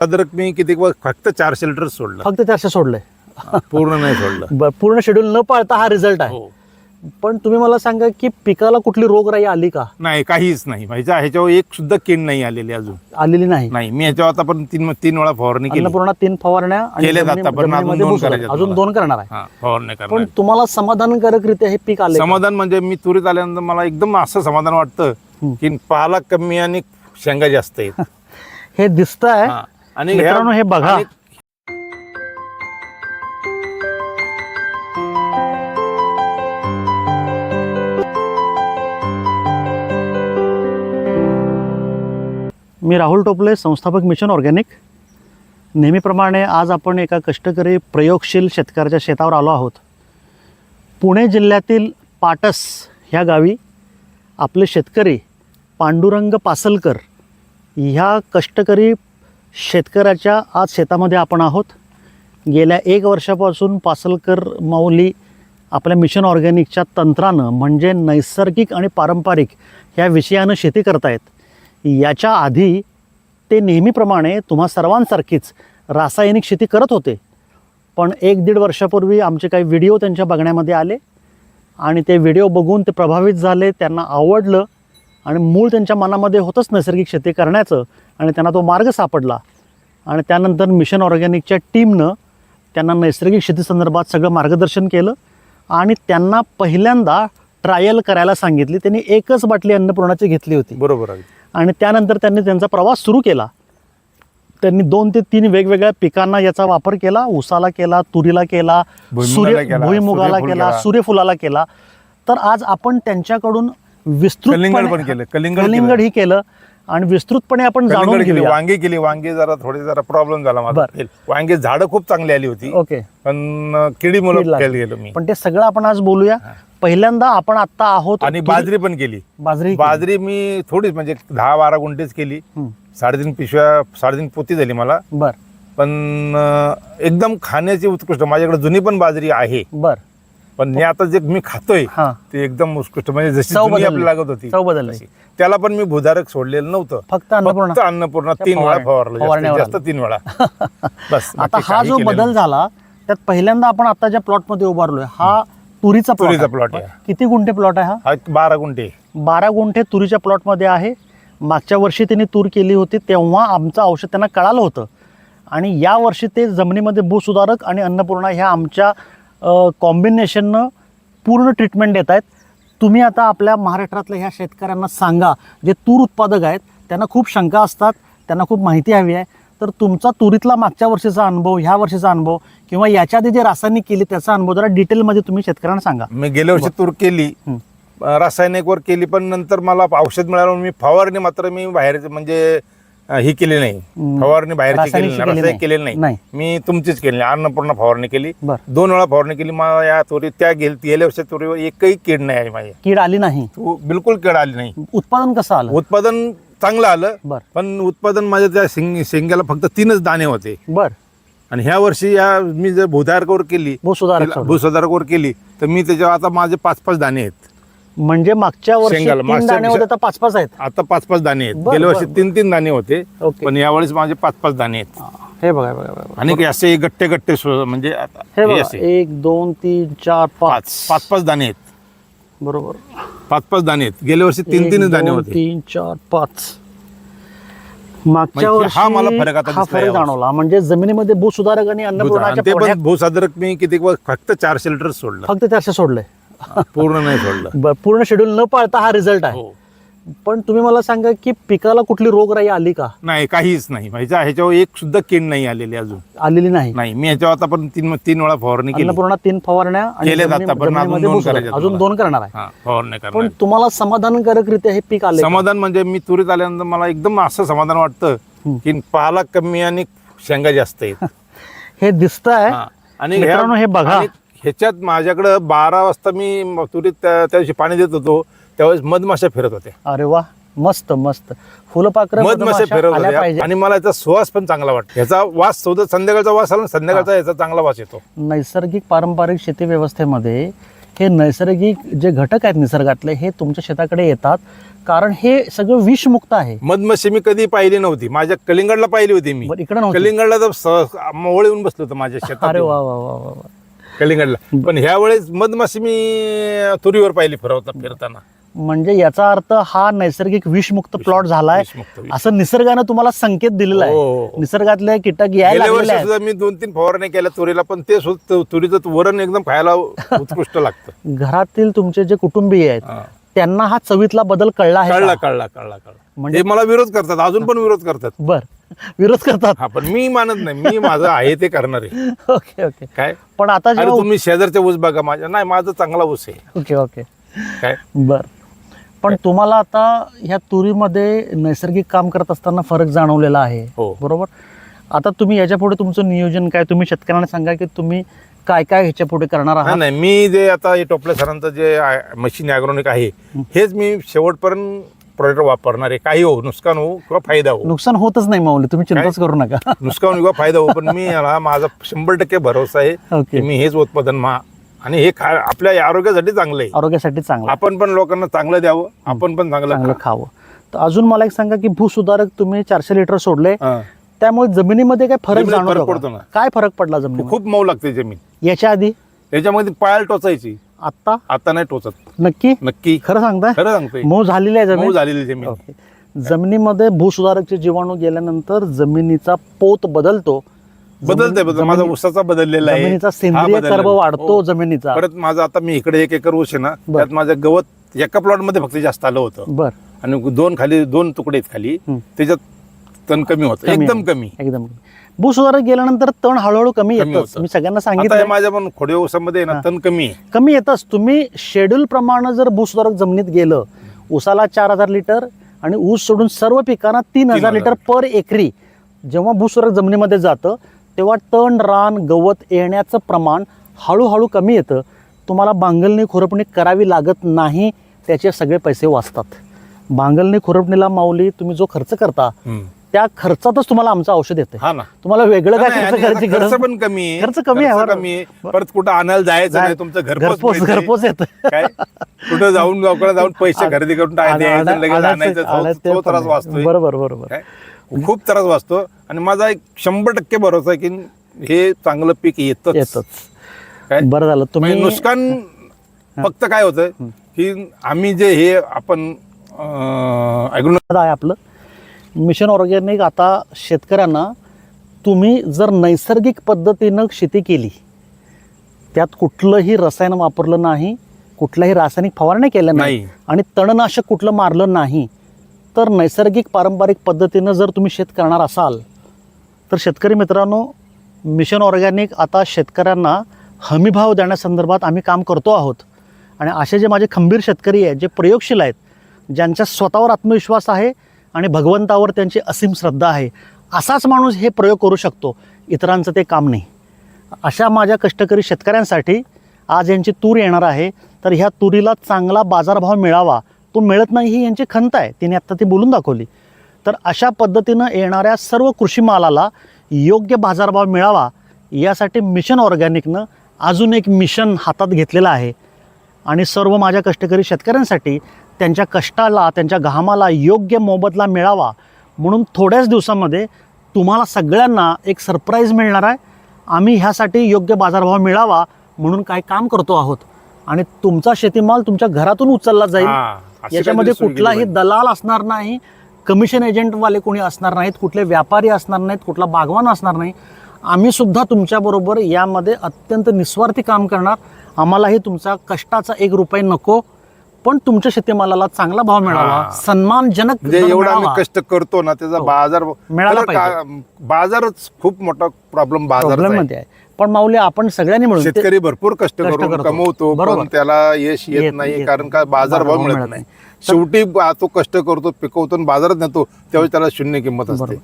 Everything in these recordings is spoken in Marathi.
अद्रक मी किती फक्त चारशे लिटर सोडलं. फक्त चारशे सोडलंय. पूर्ण नाही सोडलं. बर पूर्ण शेड्यूल न पाळता हा रिझल्ट आहे. हो. पण तुम्ही मला सांगा की पिकाला कुठली रोगराई आली का? नाही काहीच नाही. ह्याच्या ह्याच्यावर एक सुद्धा किड नाही आलेली अजून. आलेली नाही? नाही मी ह्याच्यावर आता पण तीन तीन वेळा फवारणी केली. अन्नपूर्णा तीन फवारण्या आणि केल्यात जमिनी- आता, पण अजून जमिनीमध्ये दोन. करायच्यात अजून मला. दोन करणार आहे. हा फवारणी पण करणार तुम्हाला समाधानकारकरित्या हे पीक आले? समाधान म्हणजे मी तुरीत आल्यानंतर मला एकदम असं समाधान वाटतं हम्म. की पाला कमी आणि शेंगा जास्त आहेत. हे दिसत आहे हा. आणि मित्रांनो, हे बघा. मी राहुल टोपले संस्थापक मिशन ऑर्गॅनिक नेहमीप्रमाणे आज आपण एका कष्टकरी प्रयोगशील शेतकऱ्याच्या शेतावर आलो आहोत पुणे जिल्ह्यातील पाटस ह्या गावी आपले शेतकरी पांडुरंग पासलकर ह्या कष्टकरी शेतकऱ्याच्या आज शेतामध्ये आपण आहोत. गेल्या एक वर्षापासून पासलकर माऊली आपल्या मिशन ऑर्गॅनिकच्या तंत्रानं म्हणजे नैसर्गिक आणि पारंपरिक ह्या विषयानं शेती करतायत. याच्या आधी ते नेहमीप्रमाणे तुम्हा सर्वांसारखीच रासायनिक शेती करत होते. पण एक दीड वर्षापूर्वी आमचे काही व्हिडिओ त्यांच्या बघण्यामध्ये आले आणि ते व्हिडिओ बघून ते प्रभावित झाले त्यांना आवडलं. आणि मूळ त्यांच्या मनामध्ये होतंच नैसर्गिक शेती करण्याचं आणि त्यांना तो मार्ग सापडला. आणि त्यानंतर मिशन ऑर्गॅनिकच्या टीमनं त्यांना नैसर्गिक शेतीसंदर्भात सगळं मार्गदर्शन केलं आणि त्यांना पहिल्यांदा ट्रायल करायला सांगितली. त्यांनी एकच बाटली अन्नपूर्णाची घेतली होती. बरोबर आहे. आणि त्यानंतर त्यांनी त्यांचा प्रवास सुरू केला. त्यांनी दोन ते तीन वेगवेगळ्या पिकांना याचा वापर केला. ऊसाला केला तुरीला केला सूर्य भुईमुगाला केला. सूर्यफुलाला केला. तर आज आपण त्यांच्याकडून कलिंगड पण विस्तृत केलं कलिंगड कलिंगड केलं. ही केलं आणि विस्तृतपणे आपण जाणून केली. वांगे केली. वांगे जरा थोडे जरा प्रॉब्लेम झाला माझा. वांगे झाडं खूप चांगली आली होती. ओके. पण किडी मुलं पण ते सगळं आपण आज बोलूया. पहिल्यांदा आपण आता आहोत आणि बाजरी पण केली. बाजरी. बाजरी मी थोडीच म्हणजे दहा बारा गुंठेच केली. साडेतीन पिशव्या साडेतीन पोती झाली मला. बर. पण एकदम खाण्याची उत्कृष्ट माझ्याकडे जुनी पण बाजरी आहे. बर. पण हे आता जे मी खातोय हा ते एकदम उत्कृष्ट म्हणजे जशी चव जुनी बदलली. आपल्याला लागत होती चव बदलली. तशी. त्याला पण मी भूधारक सोडलेलं नव्हतं फक्त अन्नपूर्णा फक्त अन्नपूर्णा तीन वेळा फवारलं जास्तीत फवारण्यावर जास्त आलं. तीन वेळा बस आता बाकी हा काही जो केलेलं बदल नाही. झाला त्यात पहिल्यांदा आपण आता ज्या प्लॉटमध्ये उभारलोय हा तुरीचा plot तुरीचा आहे. plot आहे. किती गुंठे प्लॉट आहे हा हा बारा गुंठे बारा गुंठे तुरीच्या प्लॉटमध्ये आहे मागच्या वर्षी त्यांनी तूर केली होती तेव्हा आमचं औषध त्यांना कळालं होतं आणि या वर्षी ते जमिनीमध्ये भूसुधारक आणि अन्नपूर्णा ह्या आमच्या कॉम्बिनेशननं पूर्ण ट्रीटमेंट देत आहेत. तुम्ही आता आपल्या महाराष्ट्रातल्या ह्या शेतकऱ्यांना सांगा जे तूर उत्पादक आहेत त्यांना खूप शंका असतात त्यांना खूखूप माहिती हवी आहे. तर तुमचा तुरीतला मागच्या वर्षीचा अनुभव ह्या वर्षीचा अनुभव किंवा याच्या आधी जे रासायनिक केली त्याचा अनुभव जरा डिटेलमध्ये तुम्ही शेतकऱ्यांना सांगा. मी गेल्या वर्षी तूर केली. रासायनिकवर केली पण नंतर मला औषध मिळालं मी फवारणी मात्र मी बाहेर म्हणजे ही केली नाही. फवारणी बाहेरची केली नाही. रासायनिक केलेली नाही. मी तुमचीच केली नाही अन्नपूर्ण फवारणी केली. बर. दोन वेळा फवारणी केली. मला या तुरी त्या गेल गेल्या वर्षी तुरीवर एकही कीड नाही आली माझी. कीड आली नाही. तू बिलकुल कीड आली नाही. उत्पादन कसं आलं? उत्पादन चांगलं आलं बर. पण उत्पादन माझ्या त्या शेंग शेंग्याला फक्त तीनच दाणे होते. बर. आणि ह्या वर्षी या मी जर भूधारकावर केली भूसुधारक सोडलं. भूसुधारकावर केली तर मी त्याच्यावर आता माझे पाच पाच दाणे आहेत. म्हणजे मागच्या वर्षी शेंगाला, तीन मागच्या दाणे होते पाच पाच आहेत. आता पाच पाच दाणे आहेत. बरं, गेल्या वर्षी बरं, तीन तीन दाणे होते ओके. पण यावेळेस माझे पाच पाच दाणे आहेत. हे बघा बघा बघा. आणि असे गट्टे गट्टे सु- म्हणजे आता हे हे बघा असे. एक दोन तीन चार पाच. पाच. पाच पाच दाणे आहेत. बरोबर. पाच पाच दाणे आहेत. गेल्या वर्षी तीन एक, तीन दाणे दोन, होते. तीन चार पाच. मागच्या म्हणजे वर्षी हा मला फरक आता हा दिसला फरक यावर्षी. जाणवला. म्हणजे जमिनीमध्ये भूसुधारक आणि अन्नपूर्णाच्या ते भूसादरक मी किती फक्त चारशे लिटर सोडलं. फक्त चारशे सोडले. पूर्ण नाही सोडलं बर पूर्ण शेड्यूल न पाळता हा रिझल्ट आहे हो पण तुम्ही मला सांगा की पिकाला कुठली रोगराई आली का नाही काहीच नाही ह्याच्या ह्याच्यावर एक सुद्धा कीड नाही आलेली अजून आलेली नाही नाही मी ह्याच्यावर आता पण तीन तीन वेळा फवारणी केली अन्नपूर्णा तीन फवारण्या आणि केल्यात जमिनी- आता, पण अजून जमिनीमध्ये दोन भुसवलं. करायच्यात अजून. दोन करणार आहे हा फवारणी पण करणार तुम्हाला समाधानकारकरित्या हे पीक आले? समाधान म्हणजे मी तुरीत आल्यानंतर मला एकदम असं समाधान वाटतं. की पाला कमी आणि शेंगा जास्त आहेत हे दिसत आहे हा. आणि ह्या- मित्रांनो, हे बघा. आणि ह्याच्यात माझ्याकडं बारा वाजता मी तुरीत त्या त्या दिवशी पाणी देत होतो त्यावेळेस मधमाशा फिरत होते अरे वा मस्त मस्त. फुलपाखरं मधमाशा फिरत आल्या होत्या पाहिजे. आणि मला याचा सुवास पण चांगला वाटतो. ह्याचा वास सौदा संध्याकाळचा वास आला ना संध्याकाळचा याचा चांगला वास येतो. नैसर्गिक पारंपरिक शेती व्यवस्थेमध्ये हे नैसर्गिक जे घटक आहेत निसर्गातले हे तुमच्या शेताकडे येतात. कारण हे सगळं विषमुक्त आहे. मधमाशी मी कधी पाहिली नव्हती. माझ्या कलिंगडला पाहिली होती मी. बरं इकडे नव्हतं. कलिंगडला तर स- मोळ येऊन बसलो होतो माझ्या शेतात अरे वा वा वा वा वा. कलिंगडला पण ह्या वेळेस मधमाशी मी तुरीवर पाहिली फिरवता फिरताना म्हणजे याचा अर्थ हा नैसर्गिक विषमुक्त प्लॉट झालाय विषमुक्त. असं निसर्गानं तुम्हाला संकेत दिलेला हो, आहे हो. निसर्गातले कीटक यायला गेल्या लागलेले वर्षी आहेत सुद्धा मी दोन तीन फवारण्या केल्या तुरीला पण ते सुद्धा तुरीचं वरण एकदम खायला उत्कृष्ट लागतं घरातील तुमचे जे कुटुंबीय आहेत हा. त्यांना हा चवीतला बदल कळला आहे कळला का? कळला कळला कळला. म्हणजे- म्हणजे मला विरोध करतात अजून पण विरोध करतात. बर. विरोध करतात? हा पण मी मानत नाही. मी माझं आहे ते करणार. आहे ओके ओके. काय? पण आता अरे जेव्हा तुम्ही शेजारच्या ऊस बघा माझ्या नाही माझं चांगला ऊस आहे. Okay okay. काय? बर. पण तुम्हाला आता ह्या तुरीमध्ये नैसर्गिक काम करत असताना फरक जाणवलेला आहे. हो. बरोबर? आता तुम्ही याच्यापुढे तुमचं नियोजन काय? तुम्ही शेतकऱ्यांना सांगा की तुम्ही काय काय ह्याच्या पुढे करणार नाही आहात? नाही मी जे आता हे टोपल्या सरांचं जे मशीन ॲग्रोनिक आहे हेच मी शेवटपर्यंत प्रोडक्ट वापरणार आहे. काही हो नुकसान हो किंवा फायदा हो. नुकसान होतच नाही माऊली. तुम्ही चिंताच करू नका. नुकसान किंवा फायदा हो पण मी याला माझा शंभर टक्के भरोसा आहे ओके. की मी हेच उत्पादन मा आणि हे खा आपल्या आरोग्यासाठी चांगलं आहे. आरोग्यासाठी चांगलं आपण पण लोकांना चांगलं द्यावं आपण पण चांगलं चांगलं खा. खावं. तर अजून मला एक सांगा की भूसुधारक तुम्ही चारशे लिटर सोडले. हा. त्यामुळे जमिनीमध्ये काय फरक जमिनीत फरक जाणवतो पडतो? ना. काय फरक पडला जमिनीमध्ये? खूप मऊ लागते जमीन. याच्या आधी त्याच्यामध्ये पायाला टोचायची. आता आता नाही टोचत. नक्की? नक्की. खरं सांगताय? खरं सांगतोय. मऊ झालेली आहे मऊ जमीन झालेली जमीन. ओके. जमिनीमध्ये भूसुधारकचे जीवाणू गेल्यानंतर जमिनीचा पोत बदलतो. बदलतंय बदल माझा ऊसाचा बदललेला आहे. जमिनीचा हा सेंद्रिय बदललेला कर्ब आहे. वाढतो हो. जमिनीचा. परत माझा आता मी इकडे एक एकर ऊस आहे ना बर. त्यात माझं गवत एका प्लॉटमध्ये फक्त जास्त आलं होतं. बर. आणि दोन खाली दोन तुकडे आहेत खाली. हं. त्याच्यात तण कमी होतं. कमी एकदम. कमी. एकदम भूसुधारक गेल्यानंतर तण हळूहळू कमी येतच. मी सगळ्यांना सांगितलं माझ्या पण खोडे ऊसामध्ये ना तण कमी कमी येतच. तुम्ही शेड्यूल प्रमाणे जर भूसुधारक जमिनीत गेलं ऊसाला चार हजार लिटर आणि ऊस सोडून सर्व पिकांना तीन हजार. लिटर पर एकरी जेव्हा भूसुधारक जमिनीमध्ये जातं तेव्हा तण रान गवत येण्याचं प्रमाण हळूहळू कमी येतं. तुम्हाला बांगलणी खुरपणी करावी लागत नाही त्याचे सगळे पैसे वाचतात. बांगलणी खुरपणीला माऊली तुम्ही जो खर्च करता. त्या खर्चातच तुम्हाला आमचं औषध येतं हा ना. तुम्हाला वेगळं काय नाही, खर्च आणि करायची गरज? पण कमी आहे. खर्च कमी आहे, बरोबर. कमी आहे. परत कुठं आणायला जायचं जाय- नाही तुमचं घरपोच घरपोच. घरपोच येतं. काय? कुठं जाऊन गावकडे जाऊन पैसे आण- खरेदी करून आण- द्यायचं आण- लगेच आणायचं- आणायचं तो- आणायचं ते तो पण त्रास आहे. वाचतोय. बरोबर बरोबर. काय? खूप त्रास वाचतो. आणि माझा एक शंभर टक्के भरोसा आहे की हे चांगलं पीक येतच. येतच. काय? बरं झालं म्हणजे तुम्ही नुकसान फक्त काय होतं की आम्ही जे हे आपण आहे आपलं. मिशन ऑर्गॅनिक आता शेतकऱ्यांना तुम्ही जर नैसर्गिक पद्धतीनं शेती केली त्यात कुठलंही रसायन वापरलं नाही कुठल्याही रासायनिक फवारण्या केल्या नाही. आणि तणनाशक कुठलं मारलं नाही तर नैसर्गिक पारंपरिक पद्धतीनं जर तुम्ही शेत करणार असाल तर शेतकरी मित्रांनो मिशन ऑर्गॅनिक आता शेतकऱ्यांना हमीभाव देण्यासंदर्भात आम्ही काम करतो आहोत. आणि असे जे माझे खंबीर शेतकरी आहेत जे प्रयोगशील आहेत ज्यांच्या स्वतःवर आत्मविश्वास आहे आणि भगवंतावर त्यांची असीम श्रद्धा आहे. असाच माणूस हे प्रयोग करू शकतो. इतरांचं ते काम नाही. अशा माझ्या कष्टकरी शेतकऱ्यांसाठी आज यांची तूर येणार आहे. तर ह्या तुरीला चांगला बाजारभाव मिळावा. तो मिळत नाही ही यांची खंत आहे. तिने आत्ता ती बोलून दाखवली. तर अशा पद्धतीनं येणाऱ्या सर्व कृषी मालाला योग्य बाजारभाव मिळावा. यासाठी मिशन ऑर्गॅनिकनं अजून एक मिशन हातात घेतलेलं आहे. आणि सर्व माझ्या कष्टकरी शेतकऱ्यांसाठी त्यांच्या कष्टाला त्यांच्या घामाला योग्य मोबदला मिळावा म्हणून थोड्याच दिवसामध्ये तुम्हाला सगळ्यांना एक सरप्राईज मिळणार आहे. आम्ही ह्यासाठी योग्य बाजारभाव मिळावा म्हणून काय काम करतो आहोत. आणि तुमचा शेतीमाल तुमच्या घरातून उचलला जाईल. याच्यामध्ये कुठलाही. दलाल असणार नाही कमिशन एजंटवाले कोणी असणार नाहीत कुठले व्यापारी असणार नाहीत कुठला बागवान असणार नाही. आम्ही सुद्धा तुमच्याबरोबर यामध्ये अत्यंत निस्वार्थी काम करणार. आम्हालाही तुमचा कष्टाचा एक रुपये नको. पण तुमच्या शेतीमालाला चांगला भाव मिळावा. सन्मानजनक म्हणजे एवढा आम्ही. कष्ट करतो ना त्याचा हो. बाजार मिळाला का- बाजारच खूप मोठा प्रॉब्लेम बाजार प्रॉब्लेममध्ये आहे पण माऊली आपण सगळ्यांनी मिळून ते- शेतकरी भरपूर कष्ट कष्ट करून करतो. कमवतो बरोबर. पण त्याला यश येत- येत नाही येत कारण नाही. का बाजार भाव मिळत नाही शेवटी बा- तो कष्ट करतो पिकवतो आणि बाजारात नेतो त्यावेळी त्याला शून्य किंमत असते.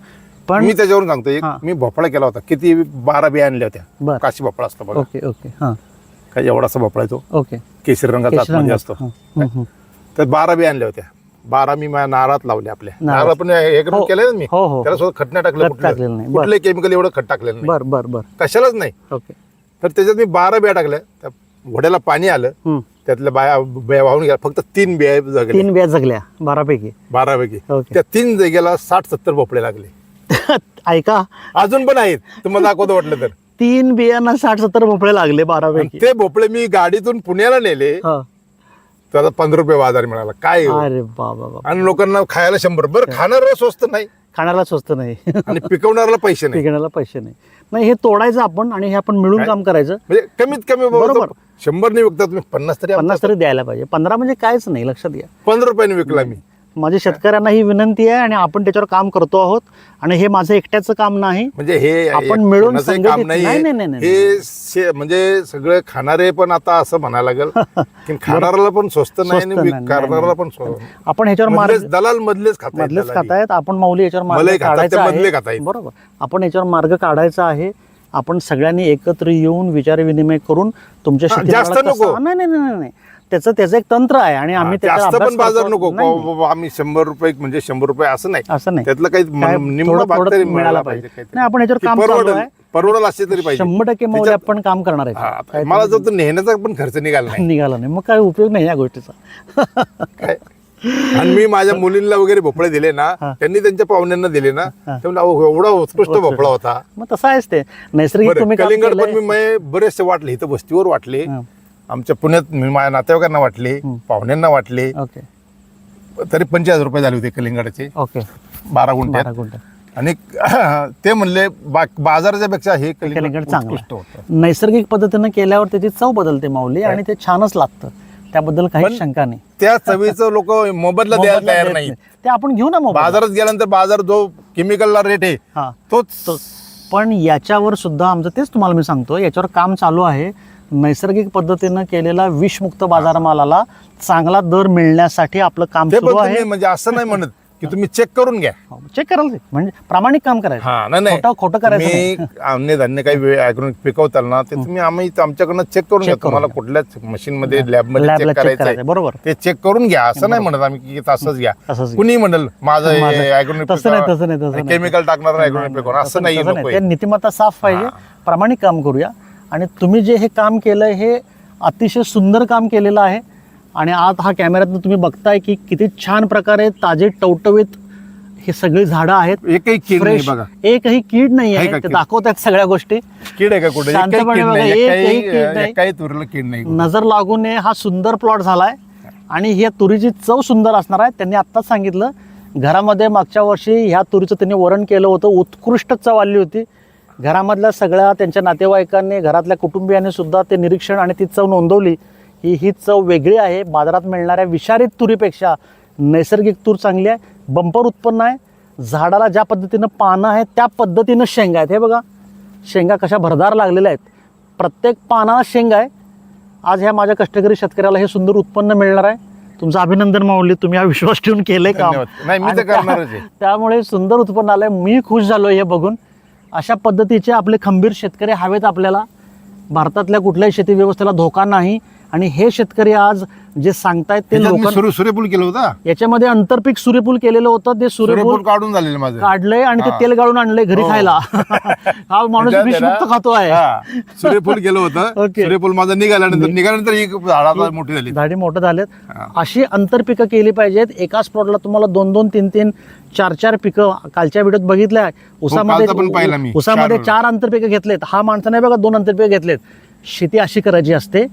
पण मी त्याच्यावरून सांगतो एक हा. मी भोपळा केला होता किती बारा बिया आणल्या होत्या बर काशी भोपळा असतो बघा ओके ओके हां काय एवढासा भोपळा आहे तो ओके. केसरी रंगाचा केशरी आतमध्ये रंगाचा. असतो. हं, हं, हं. तर बारा बिया आणल्या होत्या. बारा मी माझ्या नारात लावल्या आपल्या. नारळात. नारळ पण हे हो. केलं ना मी? हो, हो. त्याला खट नाही टाकलं खत टाकलेलं नाही. कुठलं कुठले केमिकल एवढं खट टाकलेलं नाही. बर बर बर. कशालाच नाही. ओके. तर त्याच्यात मी बारा बिया टाकल्या. त्या घोड्याला पाणी आलं. त्यातल्या बाया बिया वाहून गेल्या. फक्त तीन बिया जगले तीन बिया जगल्या. बारापैकी. बारापैकी. ओके. त्या तीन जागेला साठ सत्तर भोपळे लागले. ऐका. अजून पण आहेत. तुम्हाला दाखवतो वाटलं तर. तीन बियांना साठ सत्तर भोपळे लागले बारापैकी. ते भोपळे मी गाडीतून पुण्याला नेले. हा. त्याला पंधरा रुपये बाजार मिळाला. काय हो? अरे बाबा बाबा. आणि लोकांना खायला शंभर. बरं खाणारा स्वस्त नाही. खाण्याला स्वस्त नाही. आणि पिकवणाऱ्याला पैसे नाही. पिकण्याला पैसे नाही. नाही हे तोडायचं आपण आणि हे आपण मिळून काम करायचं. म्हणजे कमीत कमी बाबा बरोबर. तो शंभर नाही विकता तुम्ही पन्नास तरी पन्नास तरी द्यायला पाहिजे. पंधरा म्हणजे कायच नाही लक्षात घ्या. पंधरा रुपयाने विकला मी. माझी शेतकऱ्यांना ही विनंती आहे आणि आपण त्याच्यावर काम करतो आहोत आणि हे माझं एकट्याचं काम नाही. म्हणजे हे आपण मिळून काम नाही नाही, नाही, नाही, नाही. हे म्हणजे सगळे खाणारे पण आता असं म्हणायला लागेल की खाणाऱ्याला पण स्वस्त नाही करणाऱ्याला पण आपण ह्याच्यावर मार्ग दलाल मधलेच खात मधलेच खातायत. आपण माऊली याच्यावर मार्ग काढायचा. बरोबर. आपण याच्यावर मार्ग काढायचा आहे. आपण सगळ्यांनी एकत्र येऊन विचार विनिमय करून तुमच्या नाही नाही नाही. त्याचं त्याचं एक तंत्र आहे आणि आम्ही जास्त अभ्यास पण बाजार. नको. नाही, नाही, बाबा, आम्ही शंभर रुपये म्हणजे शंभर रुपये असं नाही. असं नाही. त्यातलं काही काय म- निम्न थोडं- भाग थोडं तरी मिळायला पाहिजे. नाही, आपण याच्यावर काम चालू परवडेल आहे. परवडेल असे तरी पाहिजे. शंभर टक्के मौल्य त्याच्यात- आपण काम करणार हा, आहे मला जर तो नेण्याचा पण खर्च निघाला नाही. निघाला नाही. मग काय उपयोग नाही या गोष्टीचा. काय? आणि मी माझ्या मुलींना वगैरे भोपळे दिले ना. त्यांनी त्यांच्या पाहुण्यांना दिले ना ते म्हणले, "अहो, एवढा उत्कृष्ट. भोपळा होता. मग तसं आहेच ते. नैसर्गिक बरं, तुम्ही काम कलिंगड पण केलंय. मी मै- बरेचसे वाटले इथं वस्तीवर वाटले. हा. आमच्या पुण्यात मी माझ्या नातेवाईकांना वाटले पाहुण्यांना वाटले. ओके. तरी पंचेचाळीस रुपये झाले होते कलिंगडाचे. ओके. बारा गुंठ्यात. बारा गुंठ आणि ते म्हणले बा- बाजाराच्या पेक्षा हे कलिंगड कलिंगड चांगलं उत्कृष्ट आहे. होतं. नैसर्गिक पद्धतीनं केल्यावर त्याची चव बदलते माऊली आणि ते छानच लागतं. त्याबद्दल काही पण शंका नाही. त्या चवीचं लोक मोबदला द्यायला मोबदला तयार देत नाही नाही. ते आपण घेऊ ना बाजारात गेल्यानंतर बाजार जो केमिकलला रेट आहे हा. तोच पण याच्यावर सुद्धा आमचं तेच तुम्हाला मी सांगतो याच्यावर काम चालू आहे. नैसर्गिक पद्धतीनं केलेला विषमुक्त बाजारमालाला चांगला दर मिळण्यासाठी आपलं काम ते पण सुरू आहे. तुम्ही म्हणजे असं नाही म्हणत की तुम्ही चेक करून घ्या. चेक करायला ते. म्हणजे प्रामाणिक काम करायचं. हा नाही नाही. खोटं- खोटं करायचं धान्य काही वेळ पिकवताल ना ते तुम्ही आम्ही आमच्याकडनं चेक करून घ्या तुम्हाला कुठल्याच मशीन मध्ये लॅबमध्ये लॅबला चेक चेक करायचं. बरोबर. ते चेक करून घ्या. असं नाही म्हणत आम्ही की तसंच घ्या. कुणी म्हणल माझं तसं नाही, तसं नाही, तसं नाही. केमिकल टाकणार ॲग्रोनिक पिकवणार असं नाही तसं नको ते नीतिमत्ता साफ पाहिजे. प्रामाणिक काम करूया. आणि तुम्ही जे हे काम केलंय हे अतिशय सुंदर काम केलेलं आहे. आणि आज हा कॅमेऱ्यातनं तुम्ही बघताय की किती छान प्रकारे ताजे टवटवीत हे सगळी झाडं आहेत. एकही कीड नाही बघा. एकही कीड नाही आहे. ते? दाखवतात सगळ्या गोष्टी. कीड आहे का कुठे? शांतपणे बघा, एकही कीड नाही. काही तुरलं कीड नाही नजर लागू नये हा सुंदर प्लॉट झालाय. आणि ह्या तुरीची चव सुंदर असणार आहे. त्यांनी आत्ताच सांगितलं घरामध्ये मागच्या वर्षी ह्या तुरीचं त्यांनी वरण केलं होतं. उत्कृष्ट चव आली होती. घरामधल्या सगळ्या त्यांच्या नातेवाईकांनी घरातल्या कुटुंबियांनी सुद्धा ते निरीक्षण आणि ती चव नोंदवली ही ही चव वेगळी आहे. बाजारात मिळणाऱ्या विषारित तुरीपेक्षा नैसर्गिक तूर चांगली आहे बंपर उत्पन्न आहे झाडाला ज्या पद्धतीनं पानं आहेत त्या पद्धतीनं शेंगा आहेत. हे बघा शेंगा कशा भरदार लागलेल्या आहेत. प्रत्येक पानाला शेंगा आहे. आज ह्या माझ्या कष्टकरी शेतकऱ्याला हे सुंदर उत्पन्न मिळणार आहे. तुमचं अभिनंदन माऊली तुम्ही हा विश्वास ठेवून केलंय आहे. त्यामुळे सुंदर उत्पन्न आलंय मी खुश झालो हे बघून. अशा पद्धतीचे आपले खंबीर शेतकरी हवेत आपल्याला भारतातल्या कुठल्याही शेती व्यवस्थेला धोका नाही. आणि हे शेतकरी आज जे सांगतायत ते लोक सूर्य सूर्यफूल केलं होतं? याच्यामध्ये आंतरपीक सूर्यफूल केलेलं होतं ते सूर्यफूल काढून झालेलं माझं. काढलंय आणि ते हा. तेल गाळून आणलंय घरी हो. खायला. हा माणूस विषमुक्त खातो आहे. हा, सूर्यफूल केलं होतं. सूर्यफूल माझं निघाल्यानंतर निघाल्यानंतर ही झाडाला मोठी झाली. झाडी मोठं झालेत. हा. अशी आंतरपिकं केली पाहिजेत. एकाच प्लॉटला तुम्हाला दोन दोन तीन तीन चार चार पिकं कालच्या व्हिडिओत बघितल्या. उसामध्ये मी. उसामध्ये चार. चार आंतरपिकं घेतलेत. हा माणसाने बघा दोन आंतरपिकं घेतलेत. शेती अशी करायची असते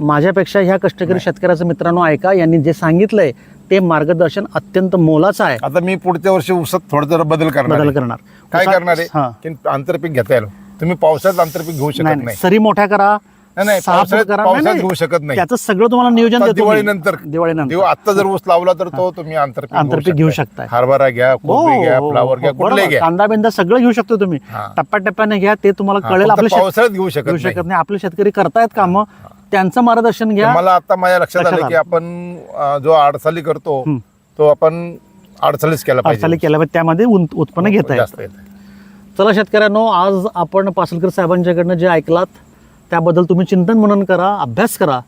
माझ्यापेक्षा ह्या कष्टकरी शेतकऱ्याचं मित्रांनो ऐका यांनी जे सांगितलंय ते मार्गदर्शन अत्यंत मोलाचं आहे आता मी पुढच्या वर्षी उसात थोडं जरा बदल करणार बदल आहे. करणार काय उसात- करणार हा. आहे की आंतरपीक घेता येईल तुम्ही पावसात आंतरपीक घेऊ शकत नाही सरी मोठ्या करा नाही, नाही, सहा फूट पावसाळ्यात- करा. पावसात नाही, नाही. घेऊ शकत नाही. त्याचं सगळं तुम्हाला नियोजन आता देतो मी. दिवाळीनंतर दिवाळीनंतर दिव- आता जर ऊस लावला तर तो तुम्ही आंतरपीक आंतरपीक घेऊ शकताय. हरभरा घ्या हो, कोबी घ्या हो, फ्लावर घ्या हो, कुठले. घ्या कांदा बिंदा सगळं घेऊ शकतो तुम्ही हा. टप्प्याटप्प्याने घ्या ते तुम्हाला हा, कळेल फक्त आपले शेत- पावसाळ्यात घेऊ शकत घेऊ नाही. शकत नाही आपले शेतकरी करतायत काम त्यांचं मार्गदर्शन घ्या. मला आता माझ्या लक्षात लक्षात आलं की आलं. आपण अं, जो आडसाली करतो हं. तो आपण आडसालीच केला पाहिजे. केल्या पाहिजे. त्यामध्ये उत्पन्न घेता येत. जास्त येतं. चला शेतकऱ्यांनो आज आपण पासलकर साहेबांच्याकडनं जे ऐकलात त्याबद्दल तुम्ही चिंतन मनन करा अभ्यास करा.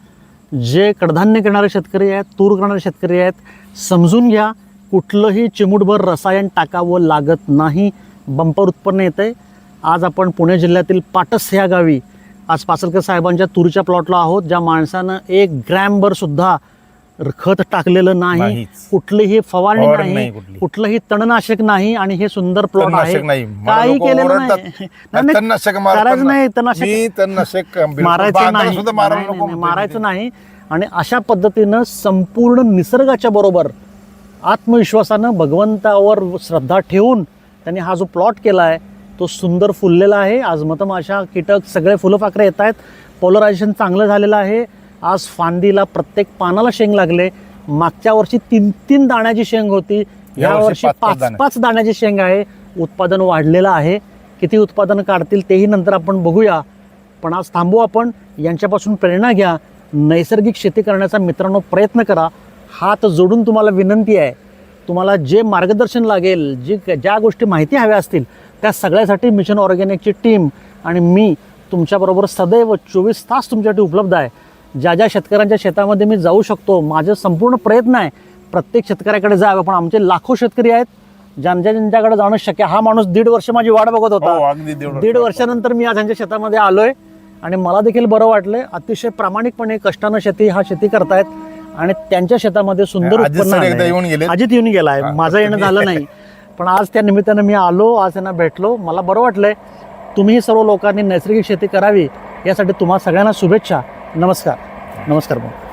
जे कडधान्य करणारे शेतकरी आहेत तूर करणारे शेतकरी आहेत समजून घ्या. कुठलंही चिमूटभर रसायन टाकावं लागत नाही. बंपर उत्पन्न येतंय. आज आपण पुणे जिल्ह्यातील पाटस ह्या गावी आज पासलकर साहेबांच्या तुरीच्या प्लॉटला आहोत ज्या माणसानं एक ग्रॅमभर सुद्धा खत टाकलेलं नाही. कुठलीही फवारणी नाही नाही कुठली. कुठलंही तणनाशक नाही आणि हे सुंदर प्लॉट आहे काही केलेलं. नाही तणनाशक मारायचं नाही मारायचं. नाही आणि अशा पद्धतीनं संपूर्ण निसर्गाच्या बरोबर आत्मविश्वासानं भगवंतावर श्रद्धा ठेवून त्यांनी हा जो प्लॉट केला आहे तो सुंदर फुललेला आहे. आज मतमाशा कीटक सगळे फुलंफाकरे येत आहेत. पोलरायझेशन चांगलं झालेलं आहे. आज फांदीला प्रत्येक पानाला शेंग लागले. मागच्या वर्षी तीन तीन दाण्याची शेंग होती. या वर्षी पाच-. पाच दाण्याची शेंग आहे. उत्पादन वाढलेलं आहे. किती उत्पादन काढतील तेही नंतर आपण बघूया. पण आज थांबू आपण. यांच्यापासून प्रेरणा घ्या. नैसर्गिक शेती करण्याचा मित्रांनो प्रयत्न करा. हात जोडून तुम्हाला विनंती आहे. तुम्हाला जे मार्गदर्शन लागेल जी ज्या गोष्टी माहिती हव्या असतील त्या सगळ्यासाठी मिशन ऑर्गॅनिकची टीम आणि मी तुमच्याबरोबर सदैव चोवीस तास तुमच्यासाठी उपलब्ध आहे. ज्या ज्या शेतकऱ्यांच्या शेतामध्ये मी जाऊ शकतो माझं संपूर्ण प्रयत्न आहे. प्रत्येक शेतकऱ्याकडे जावं पण आमचे लाखो शेतकरी आहेत. ज्यांच्या ज्यांच्याकडे जाणं शक्य. हा माणूस दीड वर्ष माझी वाट बघत हो, होता अगदी दीड वर्ष. दीड वर्षानंतर मी आज त्यांच्या शेतामध्ये आलोय आणि मला देखील बरं वाटलंय. अतिशय प्रामाणिकपणे कष्टानं शेती हा शेती करतायत. आणि त्यांच्या शेतामध्ये सुंदर उत्पन्न. अजित येऊन गेलाय. हा, माझं येणं झालं नाही. पण आज त्या निमित्तानं मी आलो आज त्यांना भेटलो. मला बरं वाटलं आहे तुम्ही सर्व लोकांनी नैसर्गिक शेती करावी यासाठी तुम्हा सगळ्यांना शुभेच्छा. नमस्कार. नमस्कार भाऊ.